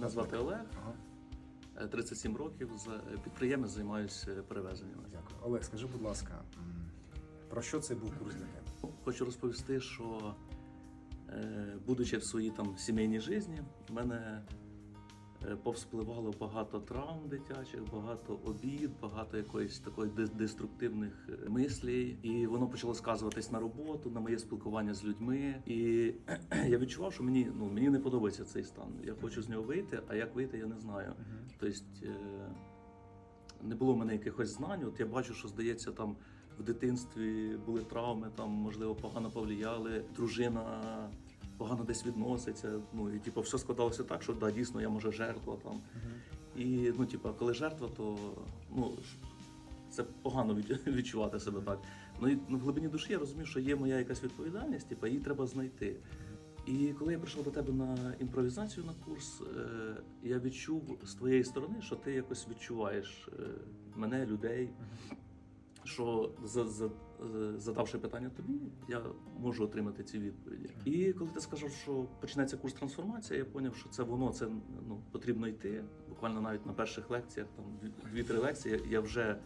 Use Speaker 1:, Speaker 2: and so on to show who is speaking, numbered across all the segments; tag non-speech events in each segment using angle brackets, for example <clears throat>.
Speaker 1: Мене звати Олег,
Speaker 2: Ага,
Speaker 1: е, 37 років. з- Підприємець займаюся перевезеннями.
Speaker 2: дякую. Олег, скажи, будь ласка, про що цей був курс для тебе?
Speaker 1: Хочу розповісти, що е, будучи в своїй там сімейній житті, в мене е, повспливало багато травм дитячих, багато обід, багато якоїсь такої деструктивних е, мислей. І воно почало сказуватись на роботу, на моє спілкування з людьми. І <clears throat> я відчував, що мені ну мені не подобається цей стан. Я хочу з нього вийти, а як вийти, я не знаю. Тобто е, не було в мене якихось знань. От я бачу, що здається, там в дитинстві були травми, там можливо погано повлияли, дружина погано десь відноситься. Ну і типу, все складалося так, що да, дійсно я може жертва там. І ну, типу, коли жертва, то ну. Це погано <laughs> відчувати себе так. Ну і ну, в глибині душі я розумів, що є моя якась відповідальність, типу, її треба знайти. І коли я прийшов до тебе на імпровізацію на курс, е, я відчув з твоєї сторони, що ти якось відчуваєш е, мене, людей. Що за, за, задавши питання тобі, я можу отримати ці відповіді. І коли ти сказав, що почнеться курс трансформації, я зрозумів, що це воно, це ну потрібно йти. Буквально навіть на перших лекціях, там дві- дві-три лекції, я вже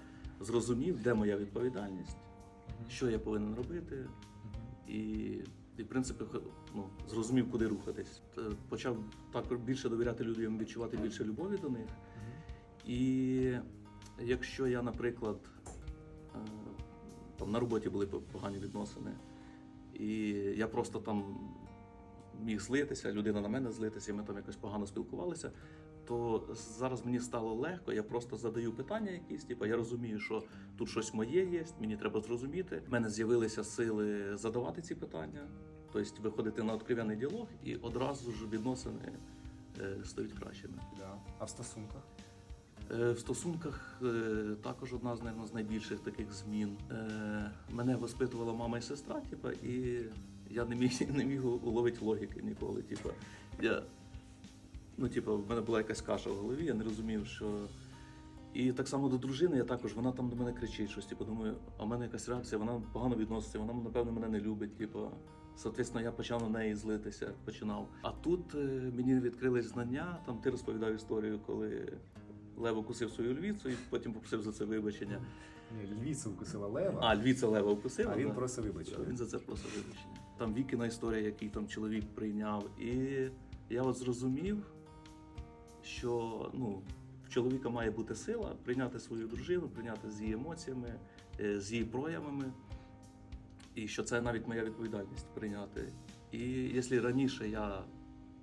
Speaker 1: зрозумів, де моя відповідальність, що я повинен робити, і, і в принципі, ну, зрозумів, куди рухатись. Почав також більше довіряти людям, відчувати більше любові до них. І якщо я, наприклад, е, там на роботі були погані відносини, і я просто там міг злитися, людина на мене злитися, і ми там якось погано спілкувалися. То зараз мені стало легко, я просто задаю питання якісь, типу, я розумію, що тут щось моє є, мені треба зрозуміти. У мене з'явилися сили задавати ці питання, тобто виходити на відкриваний діалог, і одразу ж відносини е, стають кращими.
Speaker 2: Да. А в стосунках?
Speaker 1: Е, В стосунках е, також одна з, з найбільших таких змін. Е, Мене воспитувала мама і сестра, типу, і я не міг, <laughs> не міг уловити логіки ніколи. Типу, я, ну, типу, в мене була якась каша в голові, я не розумів, що. І так само до дружини, я також, вона там до мене кричить щось, типу, думаю, а в мене якась реакція, вона погано відноситься, вона, напевно, мене не любить. Типу, соответственно, я почав на неї злитися, починав. А тут мені відкрились знання, там ти розповідав історію, коли Лево кусив свою львіцю і потім попросив за це вибачення.
Speaker 2: Ні, львіцю вкусила лева,
Speaker 1: А, львіця Лева вкусив.
Speaker 2: а він
Speaker 1: да?
Speaker 2: просить вибачення.
Speaker 1: Він за це просив вибачення. Там Вікіна історія, який там чоловік прийняв. І я от зрозумів, що ну, в чоловіка має бути сила прийняти свою дружину, прийняти з її емоціями, е, з її проявами. І що це навіть моя відповідальність прийняти. І якщо раніше я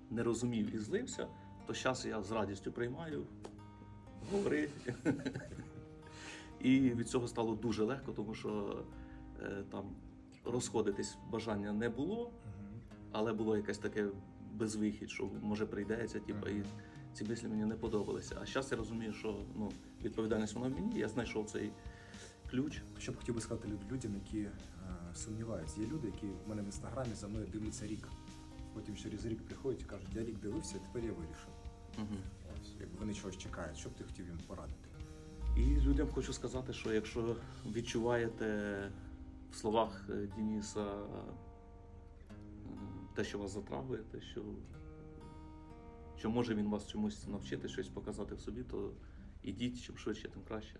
Speaker 1: не розумів і злився, то зараз я з радістю приймаю, говори. І від цього стало дуже легко, тому що е, там розходитись бажання не було, але було якесь таке безвихідь, що може прийдеться, типу, і ці мислі мені не подобалися. А зараз я розумію, що ну, відповідальність вона в мені, я знайшов цей ключ.
Speaker 2: Що б хотів би сказати людям, які е, сумніваються. Є люди, які в мене в інстаграмі за мною дивляться рік. Потім через рік приходять і кажуть, я рік дивився, тепер я вирішив.
Speaker 1: Угу.
Speaker 2: Ось, якби вони чогось чекають, що б ти хотів їм порадити?
Speaker 1: І людям хочу сказати, що якщо відчуваєте в словах е, Дініса е, те, що вас затрагує, те, що, що може він вас чомусь навчити, щось показати в собі, то ідіть, чим швидше, тим краще.